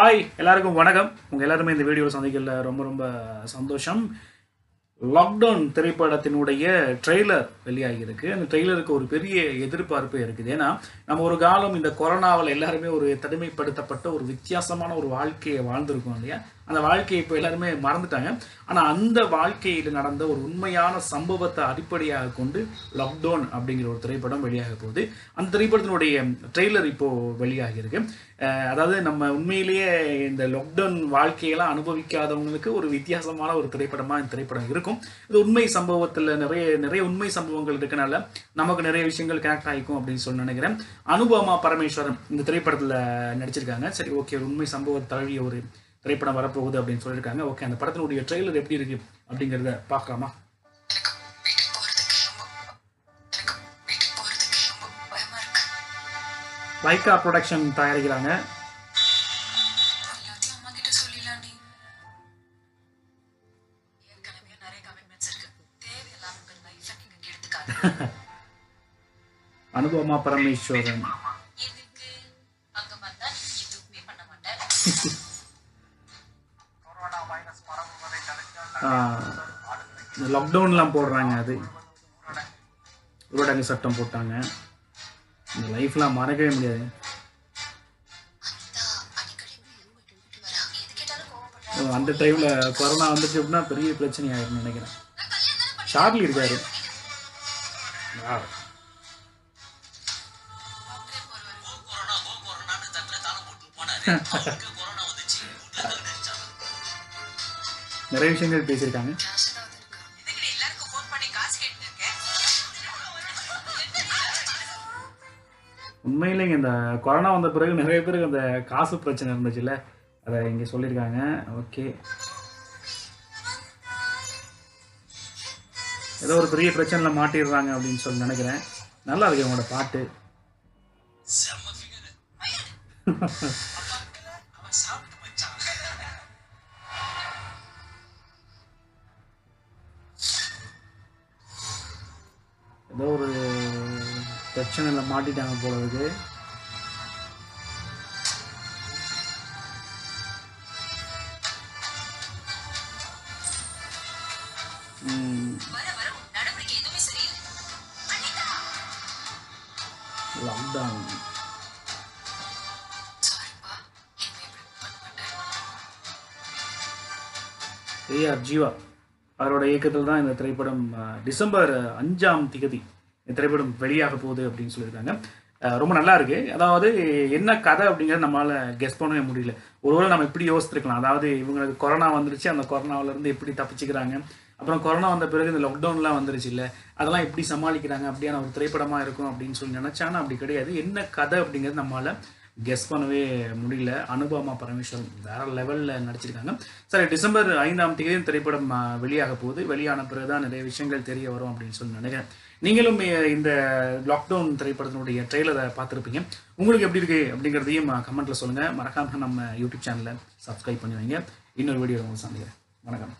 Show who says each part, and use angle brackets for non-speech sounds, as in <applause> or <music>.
Speaker 1: Hi எல்லாருக்கும் வணக்கம். உங்கள் எல்லாருமே இந்த வீடியோவில் சந்திக்கல ரொம்ப ரொம்ப சந்தோஷம். லாக்டவுன் திரைப்படத்தினுடைய ட்ரெய்லர் வெளியாகியிருக்கு. அந்த ட்ரெய்லருக்கு ஒரு பெரிய எதிர்பார்ப்பு இருக்குது. ஏன்னா நம்ம ஒரு காலம் இந்த கொரோனாவில் எல்லாருமே ஒரு தனிமைப்படுத்தப்பட்ட ஒரு வித்தியாசமான ஒரு வாழ்க்கையை வாழ்ந்திருக்கோம் இல்லையா? அந்த வாழ்க்கையை இப்போ எல்லாருமே மறந்துட்டாங்க. ஆனால் அந்த வாழ்க்கையில் நடந்த ஒரு உண்மையான சம்பவத்தை அடிப்படையாக கொண்டு லாக்டவுன் அப்படிங்கிற ஒரு திரைப்படம் வெளியாக போகுது. அந்த திரைப்படத்தினுடைய ட்ரெய்லர் இப்போது வெளியாகி இருக்கு அதாவது நம்ம உண்மையிலேயே இந்த லாக்டவுன் வாழ்க்கையெல்லாம் அனுபவிக்காதவங்களுக்கு ஒரு வித்தியாசமான ஒரு திரைப்படமாக இந்த திரைப்படம் இருக்கும். இது உண்மை சம்பவத்தில் நிறைய நிறைய உண்மை சம்பவங்கள் இருக்கனால நமக்கு நிறைய விஷயங்கள் கனெக்ட் ஆகிக்கும் அப்படின்னு சொல்லி நினைக்கிறேன். அனுபவமா பரமேஸ்வரன் இந்த திரைப்படத்தில் நடிச்சிருக்காங்க. சரி ஓகே உண்மை சம்பவத்தை தழுவிய ஒரு திரைப்படம் வரப்போகுது அப்படின்னு சொல்லியிருக்காங்க. ஓகே அந்த படத்தினுடைய ட்ரெய்லர் எப்படி இருக்கு அப்படிங்கிறத பார்க்கலாமா?
Speaker 2: எனக்கு வீட்டுக்கு போறதுக்கு ரொம்ப எனக்கு <laughs> <laughs>
Speaker 1: லாக்டவுன்லாம் போடுறாங்க அது. ஊரடங்கு சட்டம் போட்டாங்க. இந்த லைஃப்லாம் மறக்கவே முடியாது. அந்த டைமில் கொரோனா வந்துச்சு அப்படின்னா பெரிய பிரச்சனை ஆயிரும்னு நினைக்கிறேன். சார்லி இருக்காரு. Wow.
Speaker 3: கொரோனா கோ
Speaker 1: நிறைய விஷயங்கள் பேசியிருக்காங்க. உண்மையிலேங்க இந்த கொரோனா வந்த பிறகு நிறைய பேருக்கு அந்த காசு பிரச்சனை இருந்துச்சுல்ல? அதை இங்கே சொல்லியிருக்காங்க. ஓகே. ஏதோ ஒரு பெரிய பிரச்சனையில் மாட்டிடுறாங்க அப்படின்னு சொல்லி நினைக்கிறேன். நல்லா இருக்கு உங்களோட பாட்டு. <laughs> ஏதோ ஒரு பிரச்சனையில் மாட்டிட்டாங்க போல இருக்கு. Lockdown AR Jeeva? அவரோட இயக்கத்தில் தான் இந்த திரைப்படம் டிசம்பர் அஞ்சாம் திகதி இந்த திரைப்படம் வெளியாக போகுது அப்படின்னு சொல்லியிருக்காங்க. ரொம்ப நல்லா இருக்கு. அதாவது என்ன கதை அப்படிங்கிறத நம்மளால கெஸ் பண்ணவே முடியல. ஒருவேளை நம்ம இப்படி யோசிச்சிருக்கலாம் அதாவது இவங்களுக்கு கொரோனா வந்துருச்சு அந்த கொரோனாவுல இருந்து எப்படி தப்பிச்சுக்கிறாங்க? அப்புறம் கொரோனா வந்த பிறகு இந்த லாக்டவுன்லாம் வந்துருச்சு இல்லை? அதெல்லாம் எப்படி சமாளிக்கிறாங்க? அப்படியான ஒரு திரைப்படமாக இருக்கும் அப்படின்னு சொல்லி நினச்சானா அப்படி கிடையாது. என்ன கதை அப்படிங்கிறது நம்மளால கெஸ் பண்ணவே முடியல. அனுபவமா பரமேஸ்வரன் வேற லெவல்ல நடிச்சிருக்காங்க. சரி டிசம்பர் ஐந்தாம் தேதி திரைப்படம் வெளியாக போகுது. வெளியான பிறகுதான் நிறைய விஷயங்கள் தெரிய வரும் அப்படின்னு சொல்லி நினைக்கிறேன். நீங்களும் இந்த லாக்டவுன் திரைப்படத்தினுடைய ட்ரெய்லரை பார்த்துருப்பீங்க. உங்களுக்கு எப்படி இருக்கு அப்படிங்கிறதையும் கமெண்ட்ல சொல்லுங்க. மறக்காம நம்ம யூடியூப் சேனலை சப்ஸ்கிரைப் பண்ணி வைங்க. இன்னொரு வீடியோ உங்களுக்கு சந்திக்கிறேன். வணக்கம்.